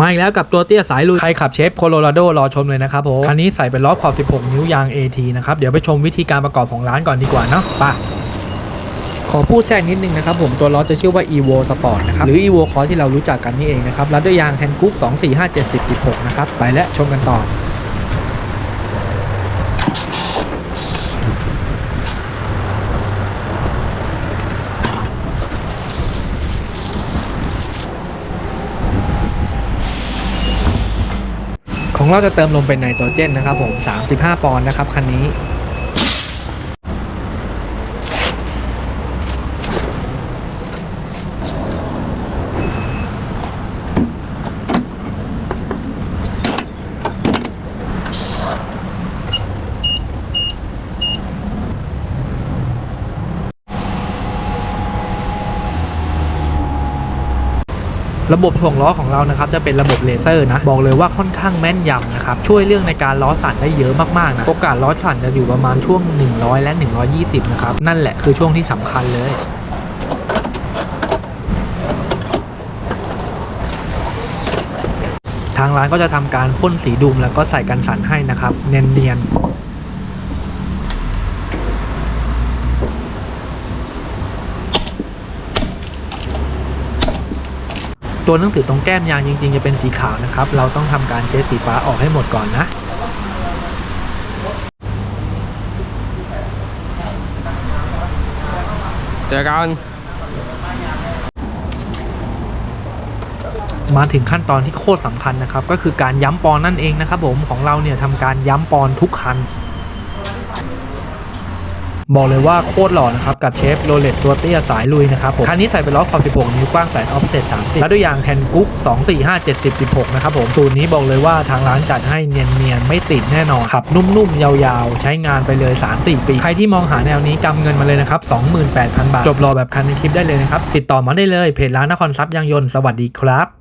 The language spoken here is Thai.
มาอีกแล้วกับตัวเตี้ยสายลุย ใครขับเชฟโคโลราโดรอชมเลยนะครับผม คันนี้ใส่เป็นล้อขอบ 16 นิ้วยาง AT นะครับ เดี๋ยวไปชมวิธีการประกอบของร้านก่อนดีกว่าเนาะไปขอพูดแทรกนิดนึงนะครับผมตัวล้อจะชื่อว่า Evo Sport นะครับ หรือ Evo Cross ที่เรารู้จักกันนี่เองนะครับรัดด้วยยางแฮนกุ๊ก 2 4 5 7 10 16 นะครับ ไปและชมกันต่อ ของเราจะเติมลมเป็นไนโตรเจนนะครับผม 35 ปอนด์นะครับคันนี้ ระบบถ่วงล้อของเรานะครับจะเป็นระบบเลเซอร์นะบอกเลยว่าค่อนข้างแม่นยำนะครับช่วยเรื่องในการล้อสั่นได้เยอะมากๆนะโอกาสล้อสั่นจะอยู่ประมาณช่วง 100 และ 120 นะครับนั่นแหละคือช่วงที่สำคัญเลยทางร้านก็จะทำการพ่นสีดุมแล้วก็ใส่กันสั่นให้นะครับ เนียนๆ ตัวหนังสือตรงแก้มยางจริง ๆ จะเป็นสีขาวนะครับ เราต้องทำการเช็ดสีฟ้าออกให้หมดก่อนนะ เจอกันมาถึงขั้นตอนที่โคตรสำคัญนะครับ ก็คือการย้ำปอนนั่นเองนะครับผมของเราเนี่ยทำการย้ำปอนทุกคัน บอกเลยว่าโคตรหล่อนะครับกับเชฟโรเลตตัวเตี้ยสายลุยนะครับผมคันนี้ใส่เป็นล้อขอบ 16 นิ้วกว้าง 8 ออฟเซ็ต30 แล้วด้วยยางแฮนกุ๊ก2 4 5 70 16 นะครับผมสูตรนี้บอกเลยว่าทางร้านจัดให้เนียนๆ ไม่ติดแน่นอนขับนุ่มๆ ยาวๆ ใช้งานไปเลย 3-4 ปี ใครที่มองหาแนวนี้กำเงินมาเลยนะครับ 28,000 บาท จบรอแบบคันในคลิปได้เลยนะครับ ติดต่อมาได้เลยเพจร้านนครทรัพย์ยางยนต์สวัสดีครับ